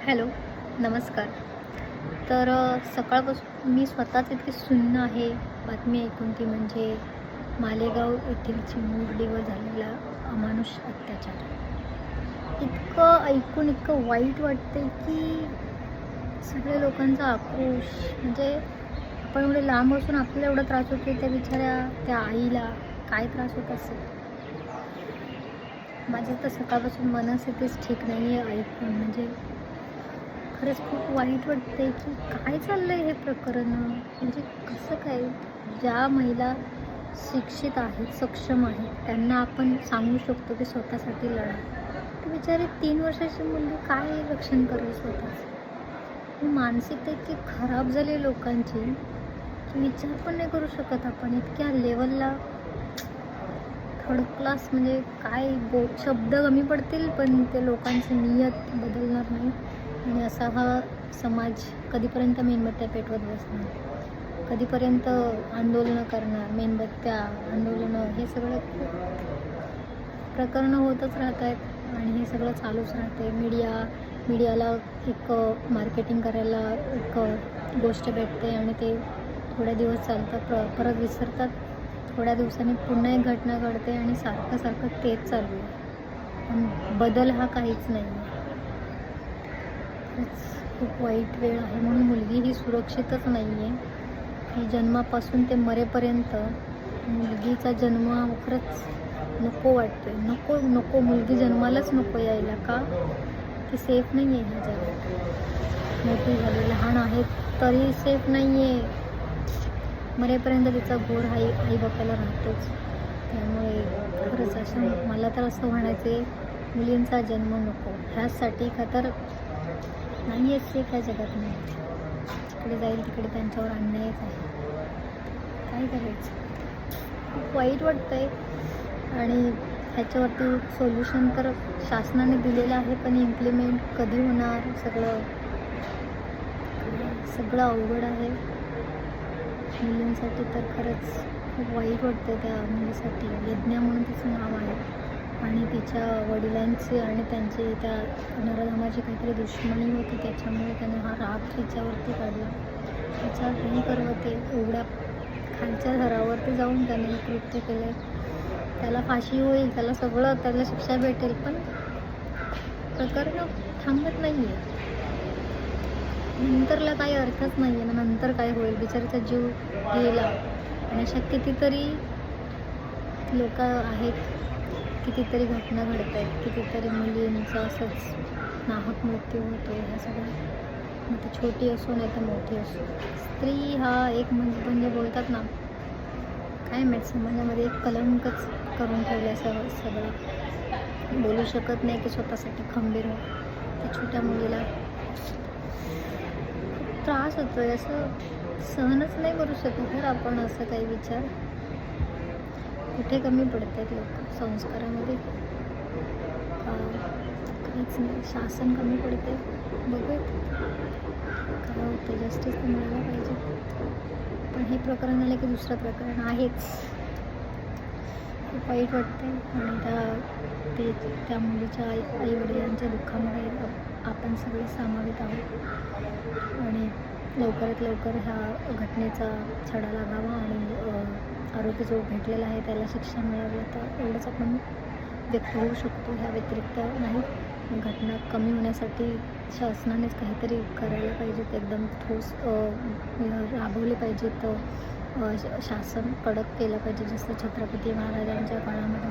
Hello नमस्कार. तर सकाळपासून मी स्वतःच इतकी सुन्न आहे बातमी ऐकून ती म्हणजे मालेगाव येथील चिमुरडीवर झालेला अमानुष अत्याचार. इतकं ऐकून इतकं वाईट वाटते की सगळ्या लोकांचा आक्रोश म्हणजे आपण एवढे लांब असून आपल्याला एवढा त्रास होतो त्या बिचाऱ्या त्या आईला काय त्रास होत असेल? माझी तर सकाळपासून मनस्थितीच ठीक नाही आहे ऐकून म्हणजे खरंच खूप वाईट वाटते की काय चाललं आहे हे प्रकरण? म्हणजे कसं काय? ज्या महिला शिक्षित आहेत सक्षम आहेत त्यांना आपण सांगू शकतो की स्वतःसाठी लढा. तर बिचारी तीन वर्षाची मुलगी काय रक्षण करेल स्वतःच? मानसिकता इतकी खराब झाली लोकांची की विचार पण नाही करू शकत आपण. इतक्या लेवलला थर्ड क्लास म्हणजे काय गो शब्द कमी पडतील पण ते लोकांची नियत बदलणार नाही आणि असा हा समाज कधीपर्यंत मेणबत्त्या पेटवत बसणार? कधीपर्यंत आंदोलनं करणार? मेणबत्त्या आंदोलनं हे सगळं प्रकरणं होतच राहत आहेत आणि हे सगळं चालूच राहते मीडिया मीडियाला एक मार्केटिंग करायला एक गोष्ट भेटते आणि ते थोड्या दिवस चालतात प्र परत विसरतात. थोड्या दिवसांनी पुन्हा एक घटना घडते आणि सारखं सारखं तेच चालू आहे. पण बदल हा काहीच नाही. आहे खरंच खूप वाईट वेळ आहे म्हणून मुलगी ही सुरक्षितच नाही आहे जन्मापासून ते मरेपर्यंत मुलगीचा जन्म खरंच नको वाटतोय. नको नको. मुलगी जन्मालाच नको यायला का? ती सेफ नाही आहे ह्या जगात. मोठी झाली लहान आहेत तरी सेफ नाही आहे मरेपर्यंत तिचा गोड आई आई बापाला राहतोच. त्यामुळे खरंच असं मला तर असं म्हणायचं आहे मुलींचा जन्म नको. ह्यासाठी का तर नाही आहेत ते काय जगत नाही. तिकडे जाईल तिकडे त्यांच्यावर अन्यायच आहे. काय करायचं? खूप वाईट वाटतं आहे आणि ह्याच्यावरती सोल्युशन तर शासनाने दिलेलं आहे पण इम्प्लिमेंट कधी होणार? सगळं सगळं अवघड आहे. मुलींसाठी तर खरंच खूप वाईट वाटतं त्या मुलीसाठी. यज्ञा म्हणून तिचं नाव त्यांच्या वडिलांची आणि त्यांची त्या नरधामाची काहीतरी दुश्मनी होती त्याच्यामुळे त्याने हा राग तिच्यावरती काढला. तिच्या काही करवते एवढ्या खालच्या थरावरती जाऊन त्याने कृत्य केलं. त्याला फाशी होईल त्याला सगळं त्याला शिक्षा भेटेल पण प्रकरण थांबत नाही आहे नंतरला काही अर्थच नाही आहे ना नंतर काय होईल? बिचारीचा जीव गेला. आणि अशा कितीतरी लोक आहेत. कितीतरी घटना घडत आहेत कितीतरी मुलींचा असंच नाहक मृत्यू होतो ह्या सगळ्या मग ती छोटी असो नाही तर मोठी असो. स्त्री हा एक म्हणजे म्हणजे बोलतात ना काय माहीत समाजामध्ये एक कलंकच करून ठेवलं असं सगळं. बोलू शकत नाही की स्वतःसाठी खंबीर हो त्या छोट्या मुलीला त्रास होतो आहे असं सहनच नाही करू शकत. तर आपण असं काही विचार कुठे कमी पडत आहेत लोक? संस्कारामध्ये? काहीच नाही? शासन कमी पडते बघूयात. काय होतं जस्टिस तर मिळायला पाहिजे. पण हे प्रकरण आलं की दुसरं प्रकरण आहेच. खूप वाईट वाटते आणि त्या ते त्या मुलीच्या आई आई वडिलांच्या दुःखामध्ये आपण सगळे सामावित आहोत. आणि लवकरात लवकर ह्या घटनेचा छडा लागावा आणि आरोपी जो भेटलेला आहे त्याला शिक्षा मिळावी तर एवढंच आपण व्यक्त होऊ शकतो. ह्या व्यतिरिक्त नाही घटना कमी होण्यासाठी शासनानेच काहीतरी करायला पाहिजेत एकदम ठोस राबवले पाहिजेत. श- शासन कडक केलं पाहिजे जसं छत्रपती महाराजांच्या काळामध्ये